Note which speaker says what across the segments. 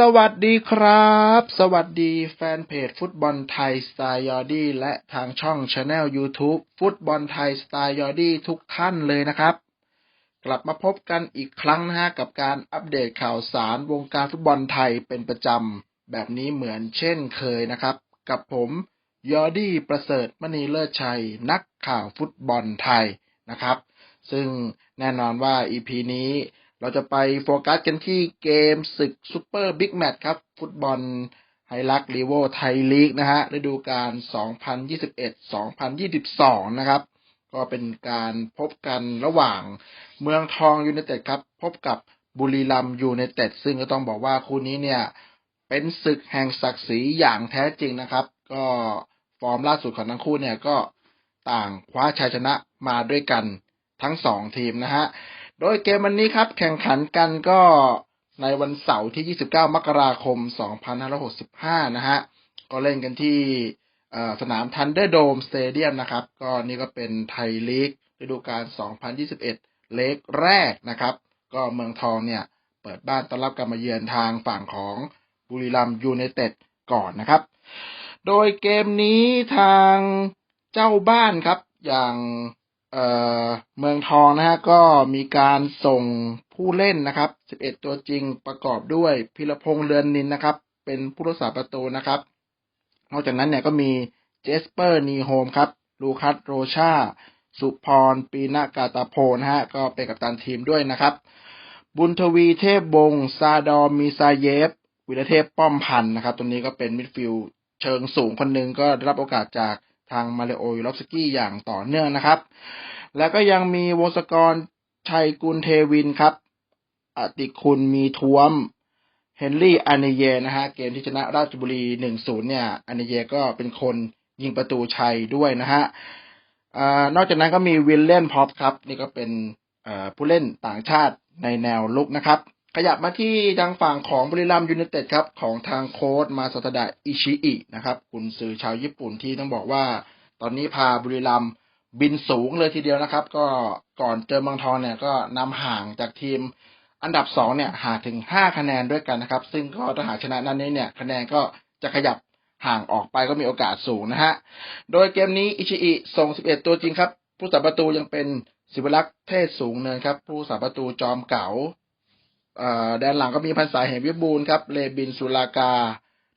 Speaker 1: สวัสดีครับ สวัสดีแฟนเพจฟุตบอลไทยสไตล์ยอดี้และทางช่องช anel YouTube ฟุตบอลไทยสไตล์ยอดี้ทุกท่านเลยนะครับ กลับมาพบกันอีกครั้งนะฮะกับการอัปเดตข่าวสารวงการฟุตบอลไทยเป็นประจำ แบบนี้เหมือนเช่นเคยนะครับ กับผมยอดี้ประเสริฐมณีเลิศชัย นักข่าวฟุตบอลไทยนะครับ ซึ่งแน่นอนว่า EP นี้ เราจะไปโฟกัสกันที่เกมศึกซูเปอร์บิ๊กแมตช์ครับ ฟุตบอลไฮลักลีโวไทยลีกนะฮะฤดูกาล 2021-2022 นะครับ ก็เป็นการพบกันระหว่างเมืองทองยูไนเต็ดครับ พบกับบุรีรัมย์ยูไนเต็ด ซึ่งก็ต้องบอกว่าคู่นี้เนี่ย เป็นศึกแห่งศักดิ์ศรีอย่างแท้จริงนะครับ ก็ฟอร์มล่าสุดของทั้งคู่เนี่ยก็ต่างคว้าชัยชนะมาด้วยกันทั้งสองทีมนะฮะ โดยเกมวันนี้ครับ แข่งขันกันก็ในวันเสาร์ที่ 29 มกราคม 2565 นะฮะ ก็เล่นกันที่สนามทันเดอร์โดมสเตเดียมนะครับ ก็นี่ก็เป็นไทยลีกฤดูกาล 2021 เลกแรกนะครับ ก็เมืองทองเนี่ย เปิดบ้านต้อนรับการมาเยือนทางฝั่งของบุรีรัมย์ยูไนเต็ดก่อนนะครับ โดยเกมนี้ทางเจ้าบ้านครับ อย่าง เมืองทองนะฮะก็มีการส่งผู้เล่นนะครับ 11 ตัวจริงประกอบด้วยพิรพงษ์เรือนนินนะครับ เป็นผู้รักษาประตูนะครับ นอกจากนั้นเนี่ยก็มีเจสเปอร์นีโฮมครับ ลูคัสโรชา สุพร ปีนากาตาโพนะฮะ ก็เป็นกัปตันทีมด้วยนะครับ บุญทวีเทพบงซาดอมีซาเยฟ วิรเทพป้อมพันธ์นะครับ ตัวนี้ก็เป็นมิดฟิลด์เชิงสูงคนหนึ่งก็ได้รับโอกาสจาก ทางมาเลโอยูรอฟสกี้อย่างต่อเนื่องนะครับ แล้วก็ยังมีวงศกรชัยกุลเทวินครับ อติคุณมีท้วมเฮนรี่อานิเยนะฮะเกมที่ชนะราชบุรี 1-0 เนี่ยอานิเยก็เป็นคนยิงประตูชัยด้วยนะฮะอนอกจากนั้นก็มีวิลเลียนพอปครับ นี่ก็เป็นผู้เล่นต่างชาติในแนวลุกนะครับ ขยับมาที่ทางฝั่งของบรีรัมย์ยูไนเต็ดครับ ของทางโค้ชมาสตดะอิชิอินะครับกุนซือชาวญี่ปุ่นที่ต้องบอกว่า ตอนนี้พาบรีรัมบินสูงเลยทีเดียวนะครับ ก็ก่อนเจอเมืองทองเนี่ยก็นำห่างจากทีมอันดับสองเนี่ยห่างถึงห้าคะแนนด้วยกันนะครับ ซึ่งก็ถ้าหากชนะนัดนี้เนี่ยคะแนนก็จะขยับห่างออกไปก็มีโอกาสสูงนะฮะ โดยเกมนี้อิชิอิส่ง 11 ตัวจริงครับ ผู้สับประตูยังเป็นศิวรักษ์เทศสูงเนินครับ ผู้สับประตูจอมเก๋า แดนหลังก็มีพันสายเหมวิบูลครับเลบินสุลากา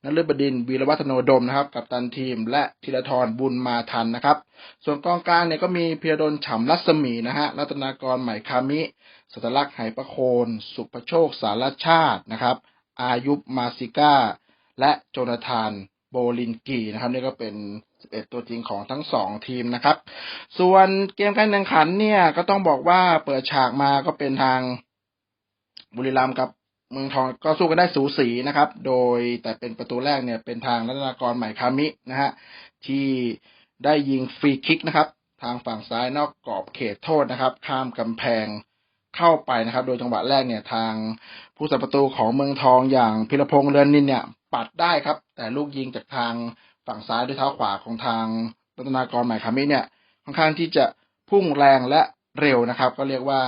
Speaker 1: นฤบดินทร์วีรวัฒโนดมนะครับ กับตันทีมและธีรทรบุญมาทันนะครับ ส่วนกองกลางเนี่ยก็มีเพียรดลฉ่ำรัศมีนะฮะรัตนากรใหม่คามิ สัตลักษ์ไหประโคน สุภโชคสารชาตินะครับ อายุปมาซิก้า และโจนาธานโบลินกีนะครับนี่ก็เป็น11ตัวจริงของทั้งสองทีมนะครับ ส่วนเกมการแข่งขันเนี่ยก็ต้องบอกว่าเปิดฉากมาก็เป็นทาง บุรีรัมย์กับเมืองทองก็สู้กันได้สูสีนะครับ โดยแต่เป็นประตูแรกเนี่ยเป็นทางรัตนากรใหม่คามินะฮะที่ได้ยิงฟรีคิกนะครับ ทางฝั่งซ้ายนอกกรอบเขตโทษนะครับ ข้ามกำแพงเข้าไปนะครับ โดยจังหวะแรกเนี่ยทางผู้สัประตูของเมืองทองอย่างพิรพงษ์เรือนนินเนี่ย ปัดได้ครับ แต่ลูกยิงจากทางฝั่งซ้ายด้วยเท้าขวาของทางรัตนากรใหม่คามิเนี่ยค่อนข้างที่จะพุ่งแรงและเร็วนะครับ ก็เรียกว่า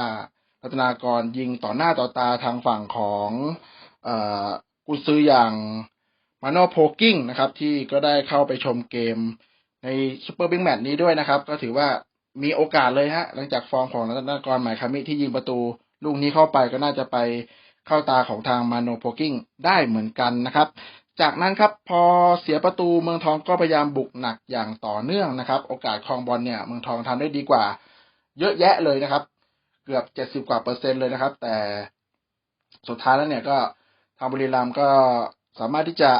Speaker 1: รัตนากรยิงต่อหน้าต่อตาทางฝั่งของกุซืออย่างมาโนโพกิ้งนะครับ ที่ก็ได้เข้าไปชมเกมในซูเปอร์บิ๊กแมตช์นี้ด้วยนะครับ ก็ถือว่ามีโอกาสเลยฮะ หลังจากฟอร์มของรัตนากรหม่คามิที่ยิงประตู ลูกนี้เข้าไปก็น่าจะไปเข้าตาของทางมาโนโพกิ้งได้เหมือนกันนะครับ จากนั้นครับพอเสียประตูเมืองทองก็พยายามบุกหนักอย่างต่อเนื่องนะครับ โอกาสครองบอลเนี่ยเมืองทองทำได้ดีกว่า เยอะแยะเลยนะครับ เกือบเจ็ดสิบกว่าเปอร์เซ็นต์เลยนะครับ แต่สุดท้ายแล้วเนี่ยก็ทางบุรีรัมย์ก็สามารถที่จะ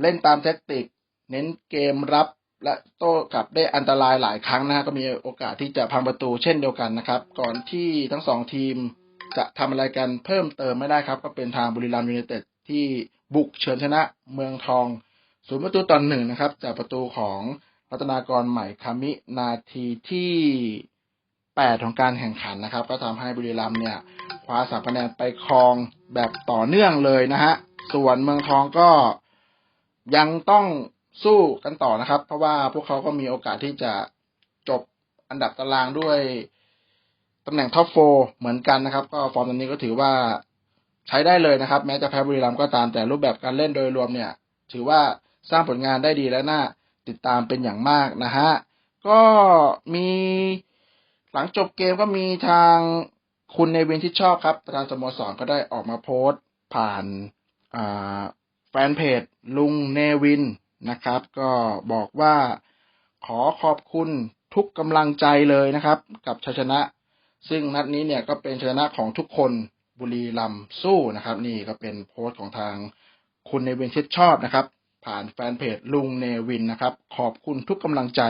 Speaker 1: เล่นตามแท็กติก เน้นเกมรับและโต้กลับได้อันตรายหลายครั้งนะฮะก็มีโอกาสที่จะพังประตูเช่นเดียวกันนะครับ ก่อนที่ทั้งสองทีมจะทำอะไรกันเพิ่มเติมไม่ได้ครับ ก็เป็นทางบุรีรัมย์ยูไนเต็ดที่บุกเฉินชนะเมืองทองศูนย์ประตูต่อหนึ่งนะครับ จากประตูของรัตนากรใหม่คามินาทีที่ แปดของการแข่งขันนะครับ ก็ทำให้บุรีรัมย์เนี่ยคว้าสามคะแนนไปครองแบบต่อเนื่องเลยนะฮะ ส่วนเมืองทองก็ยังต้องสู้กันต่อนะครับ เพราะว่าพวกเขาก็มีโอกาสที่จะจบอันดับตารางด้วยตำแหน่งท็อปโฟเหมือนกันนะครับ ก็ฟอร์มตอนนี้ก็ถือว่าใช้ได้เลยนะครับ แม้จะแพ้บุรีรัมย์ก็ตามแต่รูปแบบการเล่นโดยรวมเนี่ย ถือว่าสร้างผลงานได้ดีและน่าติดตามเป็นอย่างมากนะฮะ ก็มี หลังจบเกมก็มีทางคุณในเวนที่ชอบครับประธานสโมสรก็ได้ออกมาโพสต์ผ่านแฟนเพจลุงเนวินนะครับ ก็บอกว่าขอขอบคุณทุกกำลังใจเลยนะครับ กับชัยชนะ ซึ่งนัดนี้เนี่ยก็เป็นชัยชนะของทุกคนบุรีรัมสู้นะครับ นี่ก็เป็นโพสต์ของทางคุณในเวนชิดชอบนะครับ ผ่านแฟนเพจลุงเนวินนะครับ ขอบคุณทุกกำลังใจ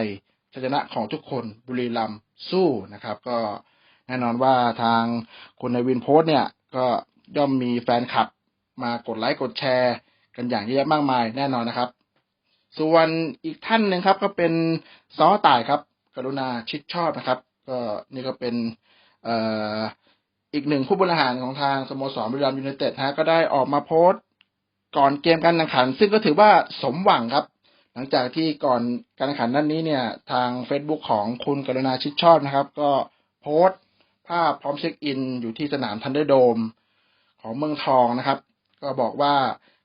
Speaker 1: ชัยชนะของทุกคนบุรีรัมสู้นะครับ ก็แน่นอนว่าทางคุณในวินโพสเนี่ย ก็ย่อมมีแฟนคลับมากดไลค์กดแชร์ กันอย่างเยอะแยะมากมายแน่นอนนะครับ ส่วนอีกท่านหนึ่งครับ ก็เป็นซอต่ายครับ กรุณาชิดชอบนะครับ ก็นี่ก็เป็นเอ่อีกหนึ่งผู้บริหารของทางสโมสรบุรีรัมยูไนเต็ดฮะก็ได้ออกมาโพสต์ก่อนเกมการแข่งขัน ซึ่งก็ถือว่าสมหวังครับ ลังจากที่ก่อนการแข่งขันนั้นนี้เนี่ย ทาง Facebook ของคุณกรุณาชิดชอบนะครับ ก็โพสต์ภาพพร้อมเช็คอิน อยู่ที่สนามทันเดอร์โดมของเมืองทองนะครับ ก็บอกว่า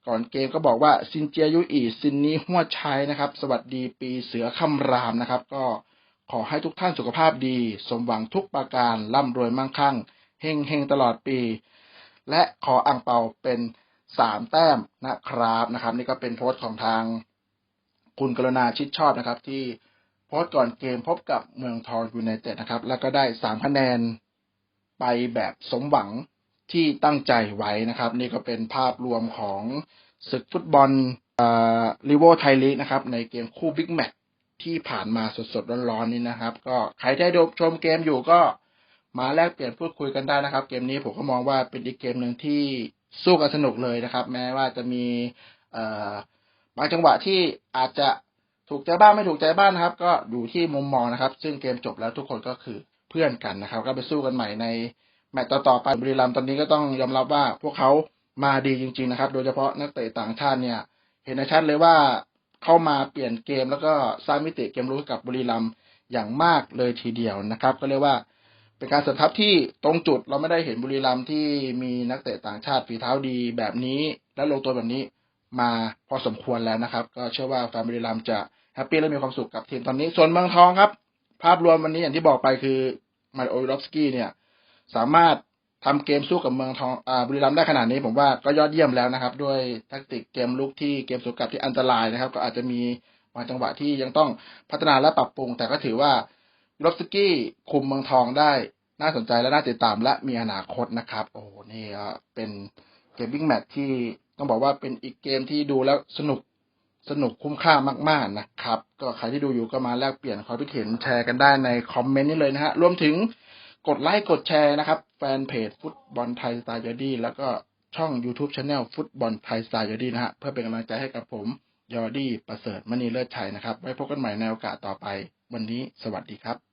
Speaker 1: ก่อนเกมก็บอกว่าซินเจียยุอีซินนี้หัวชัยนะครับ สวัสดีปีเสือคำรามนะครับ ก็ขอให้ทุกท่านสุขภาพดี สมหวังทุกประการร่ำรวยมั่งคั่งเฮงเฮงตลอดปี และขออ่างเปาเป็นสามแต้มนะครับนะครับ นี่ก็เป็นโพสต์ของทาง คุณกรณาชิดชอบนะครับ ที่โพสต์ก่อนเกมพบกับเมืองทองยูไนเต็ดนะครับ แล้วก็ได้สามคะแนนไปแบบสมหวังที่ตั้งใจไว้นะครับ นี่ก็เป็นภาพรวมของศึกฟุตบอลลิเวอร์ไทยลีกนะครับ ในเกมคู่บิ๊กแมตช์ที่ผ่านมาสดๆร้อนๆนี้นะครับ ก็ใครได้ดูชมเกมอยู่ก็มาแลกเปลี่ยนพูดคุยกันได้นะครับ เกมนี้ผมก็มองว่าเป็นอีกเกมหนึ่งที่สู้กันสนุกเลยนะครับ แม้ว่าจะมีอ บางจังหวะที่อาจจะถูกใจบ้างไม่ถูกใจบ้างนะครับ ก็อยู่ที่มุมมองนะครับ ซึ่งเกมจบแล้วทุกคนก็คือเพื่อนกันนะครับ ก็ไปสู้กันใหม่ในแมตต์ต่อๆไปบุรีรัมย์ตอนนี้ก็ต้องยอมรับว่าพวกเขามาดีจริง ๆ นะครับ โดยเฉพาะนักเตะต่างชาติเนี่ย เห็นชัดเลยว่าเข้ามาเปลี่ยนเกมแล้วก็สร้างมิติเกมรู้กับบุรีรัมย์อย่างมากเลยทีเดียวนะครับ ก็เรียกว่าเป็นการเสริมทัพที่ตรงจุดเราไม่ได้เห็นบุรีรัมย์ที่มีนักเตะต่างชาติฝีเท้าดีแบบนี้ และลงตัวแบบนี้ มาพอสมควรแล้วนะครับ ก็เชื่อว่าแฟนบุรีรัมจะแฮปปี้และมีความสุขกับทีมตอนนี้ ส่วนเมืองทองครับ ภาพรวมวันนี้อย่างที่บอกไปคือมาริโอวิลอฟสกี้เนี่ย สามารถทำเกมสู้กับเมืองทองอ่าบุรีรัมได้ขนาดนี้ ผมว่าก็ยอดเยี่ยมแล้วนะครับ ด้วยแทคติกเกมลุกที่เกมสวนกลับที่อันตรายนะครับ ก็อาจจะมีบางจังหวะที่ยังต้องพัฒนาและปรับปรุง แต่ก็ถือว่าวิลอฟสกี้คุมเมืองทองได้น่าสนใจและน่าติดตามและมีอนาคตนะครับ โอ้โหนี่เป็นเกมบิ๊กแมตที่ ต้องบอกว่าเป็นอีกเกมที่ดูแล้วสนุกสนุกคุ้มค่ามาก ๆนะครับ ก็ใครที่ดูอยู่ก็มาแลกเปลี่ยนความคิดเห็นแชร์กันได้ในคอมเมนต์นี้เลยนะฮะรวมถึงกดไลค์กดแชร์นะครับ แฟนเพจฟุตบอลไทยสไตล์ยอดี้แล้วก็ช่อง YouTube Channel ฟุตบอลไทยสไตล์ยอดี้นะฮะเพื่อเป็นกำลังใจให้กับผมยอดี้ประเสริฐมณีเลิศชัยนะครับ ไว้พบกันใหม่ในโอกาสต่อไป วันนี้สวัสดีครับ